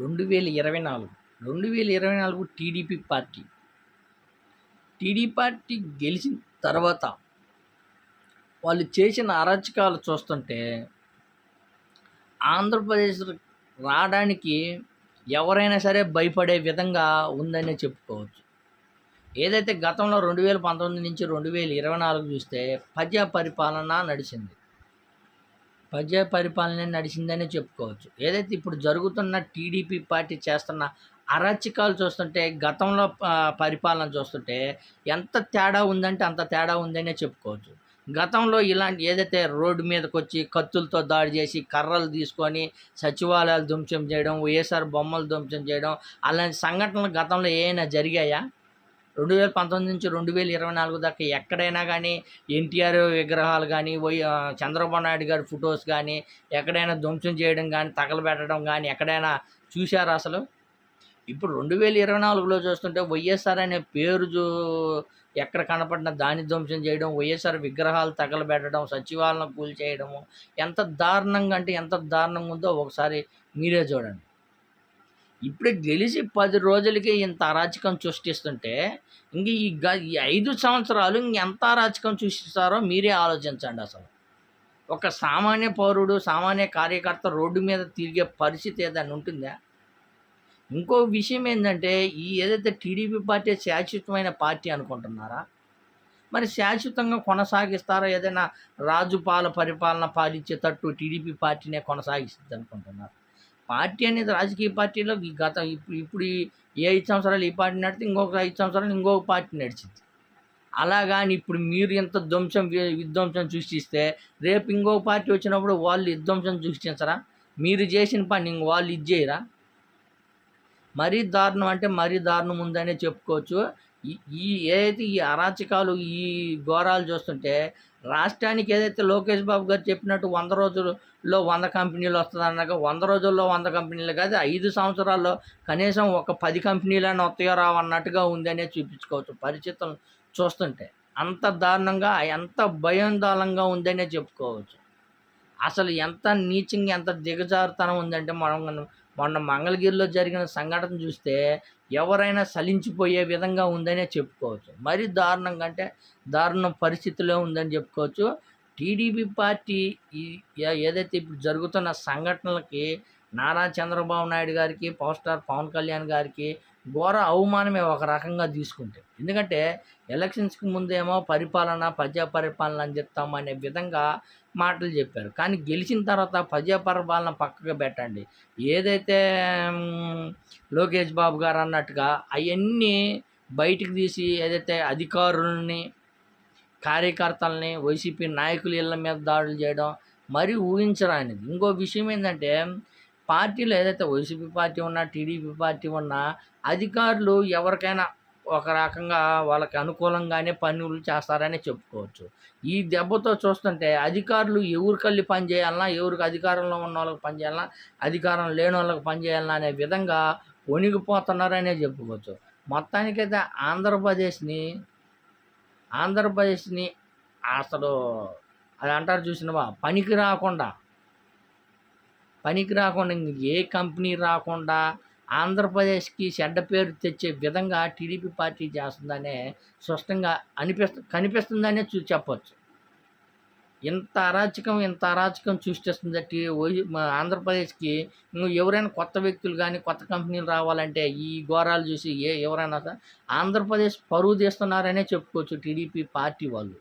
రెండు వేల ఇరవై నాలుగు రెండు వేల ఇరవై నాలుగు టీడీపీ పార్టీ. టీడీ పార్టీ గెలిచిన తర్వాత వాళ్ళు చేసిన అరాచకాలు చూస్తుంటే ఆంధ్రప్రదేశ్ రావడానికి ఎవరైనా సరే భయపడే విధంగా ఉందనే చెప్పుకోవచ్చు. ఏదైతే గతంలో రెండు వేల పంతొమ్మిది నుంచి రెండు వేల ఇరవై నాలుగు చూస్తే ప్రజా పరిపాలన నడిచింది. ప్రజా పరిపాలన నడిచిందనే చెప్పుకోవచ్చు. ఏదైతే ఇప్పుడు జరుగుతున్న టీడీపీ పార్టీ చేస్తున్న అరాచకాలు చూస్తుంటే గతంలో పరిపాలన చూస్తుంటే ఎంత తేడా ఉందంటే అంత తేడా ఉందనే చెప్పుకోవచ్చు. గతంలో ఇలాంటి ఏదైతే రోడ్డు మీదకి వచ్చి కత్తులతో దాడి చేసి కర్రలు తీసుకొని సచివాలయాలు ధ్వంసం చేయడం వైఎస్ఆర్ బొమ్మలు ధ్వంసం చేయడం అలాంటి సంఘటనలు గతంలో ఏమైనా జరిగాయా? రెండు వేల పంతొమ్మిది నుంచి రెండు వేల ఇరవై నాలుగు దాకా ఎక్కడైనా కానీ ఎన్టీఆర్ విగ్రహాలు కానీ వై చంద్రబాబు నాయుడు గారి ఫొటోస్ కానీ ఎక్కడైనా ధ్వంసం చేయడం కానీ తగలబెట్టడం కానీ ఎక్కడైనా చూశారు అసలు? ఇప్పుడు రెండు వేల ఇరవై నాలుగులో చూస్తుంటే వైఎస్ఆర్ అనే పేరు చూ- ఎక్కడ కనపడిన దాని ధ్వంసం చేయడం వైఎస్ఆర్ విగ్రహాలు తగలబెట్టడం సచివాలయం కూల్చేయడము ఎంత దారుణంగా అంటే ఎంత దారుణంగా ఉందో ఒకసారి మీరే చూడండి. ఇప్పుడే గెలిచి పది రోజులకి ఇంత అరాచకం సృష్టిస్తుంటే ఇంక ఈ గ ఈ ఐదు సంవత్సరాలు ఇంకెంత అరాచకం సృష్టిస్తారో మీరే ఆలోచించండి అసలు. ఒక సామాన్య పౌరుడు సామాన్య కార్యకర్త రోడ్డు మీద తిరిగే పరిస్థితి ఏదైనా ఉంటుందా? ఇంకో విషయం ఏంటంటే ఈ ఏదైతే టీడీపీ పార్టీ శాశ్వతమైన పార్టీ అనుకుంటున్నారా? మరి శాశ్వతంగా కొనసాగిస్తారా? ఏదైనా రాజుపాల పరిపాలన పాలించేటట్టు టీడీపీ పార్టీనే కొనసాగిస్తుంది అనుకుంటున్నారు? పార్టీ అనేది రాజకీయ పార్టీలో ఈ గత ఇప్పుడు ఇప్పుడు ఈ ఏ ఐదు సంవత్సరాలు ఈ పార్టీ నడితే ఇంకొక ఐదు సంవత్సరాలు ఇంకొక పార్టీ నడిచింది అలాగాని ఇప్పుడు మీరు ఎంత ధ్వంసం విధ్వంసం సృష్టిస్తే రేపు ఇంకొక పార్టీ వచ్చినప్పుడు వాళ్ళు విధ్వంసం సృష్టించరా? మీరు చేసిన పని ఇంక వాళ్ళు ఇది చేయరా? మరీ దారుణం అంటే మరీ దారుణం ఉందనే చెప్పుకోవచ్చు. ఈ ఏదైతే ఈ అరాచకాలు ఈ ఘోరాలు చూస్తుంటే రాష్ట్రానికి ఏదైతే లోకేష్ బాబు గారు చెప్పినట్టు వంద రోజుల్లో వంద కంపెనీలు వస్తుందన్నాక వంద రోజుల్లో వంద కంపెనీలు కాదు ఐదు సంవత్సరాల్లో కనీసం ఒక పది కంపెనీలైనా వస్తాయో రావన్నట్టుగా ఉందనే చూపించుకోవచ్చు పరిస్థితులు చూస్తుంటే. అంత దారుణంగా ఎంత భయాందోళనగా ఉందనే చెప్పుకోవచ్చు. అసలు ఎంత నీచంగా ఎంత దిగజారుతనం ఉందంటే మనం మొన్న మంగళగిరిలో జరిగిన సంఘటన చూస్తే ఎవరైనా సలించిపోయే విధంగా ఉందనే చెప్పుకోవచ్చు. మరి దారుణంగా అంటే దారుణ పరిస్థితిలో ఉందని చెప్పుకోవచ్చు. టీడీపీ పార్టీ ఈ ఏదైతే ఇప్పుడు జరుగుతున్న సంఘటనలకి నారా చంద్రబాబు నాయుడు గారికి పవర్ స్టార్ పవన్ కళ్యాణ్ గారికి ఘోర అవమానమే ఒక రకంగా తీసుకుంటే. ఎందుకంటే ఎలక్షన్స్కి ముందేమో పరిపాలన ప్రజా పరిపాలన అందిస్తాం అనే విధంగా మాటలు చెప్పారు. కానీ గెలిచిన తర్వాత ప్రజా పరిపాలన పక్కకు పెట్టండి. ఏదైతే లోకేష్ బాబు గారు అన్నట్టుగా అవన్నీ బయటికి తీసి ఏదైతే అధికారులని కార్యకర్తల్ని వైసీపీ నాయకులు ఇళ్ళ మీద దాడులు చేయడం మరీ ఊహించరానిది. ఇంకో విషయం ఏంటంటే పార్టీలు ఏదైతే వైసీపీ పార్టీ ఉన్నా టీడీపీ పార్టీ ఉన్నా అధికారులు ఎవరికైనా ఒక రకంగా వాళ్ళకి అనుకూలంగానే పనులు చేస్తారని చెప్పుకోవచ్చు. ఈ దెబ్బతో చూస్తుంటే అధికారులు ఎవరికల్లి పని చేయాలన్నా ఎవరికి అధికారంలో ఉన్న వాళ్ళకి పని చేయాలన్నా అధికారం లేని వాళ్ళకి పని చేయాలన్నా అనే విధంగా వణిగిపోతున్నారనే చెప్పుకోవచ్చు. మొత్తానికైతే ఆంధ్రప్రదేశ్ని ఆంధ్రప్రదేశ్ని అసలు అది అంటారు చూసినవా? పనికి రాకుండా పనికి రాకుండా ఏ కంపెనీ రాకుండా ఆంధ్రప్రదేశ్కి చెడ్డ పేరు తెచ్చే విధంగా టీడీపీ పార్టీ చేస్తుందనే స్పష్టంగా అనిపిస్తు కనిపిస్తుందనే చూ చెప్పవచ్చు ఇంత అరాచకం ఇంత అరాచకం సృష్టిస్తుంది టీ మా ఆంధ్రప్రదేశ్కి. నువ్వు ఎవరైనా కొత్త వ్యక్తులు కానీ కొత్త కంపెనీలు రావాలంటే ఈ ఘోరాలు చూసి ఏ ఎవరైనా ఆంధ్రప్రదేశ్ పరువు తీస్తున్నారనే చెప్పుకోవచ్చు టీడీపీ పార్టీ వాళ్ళు.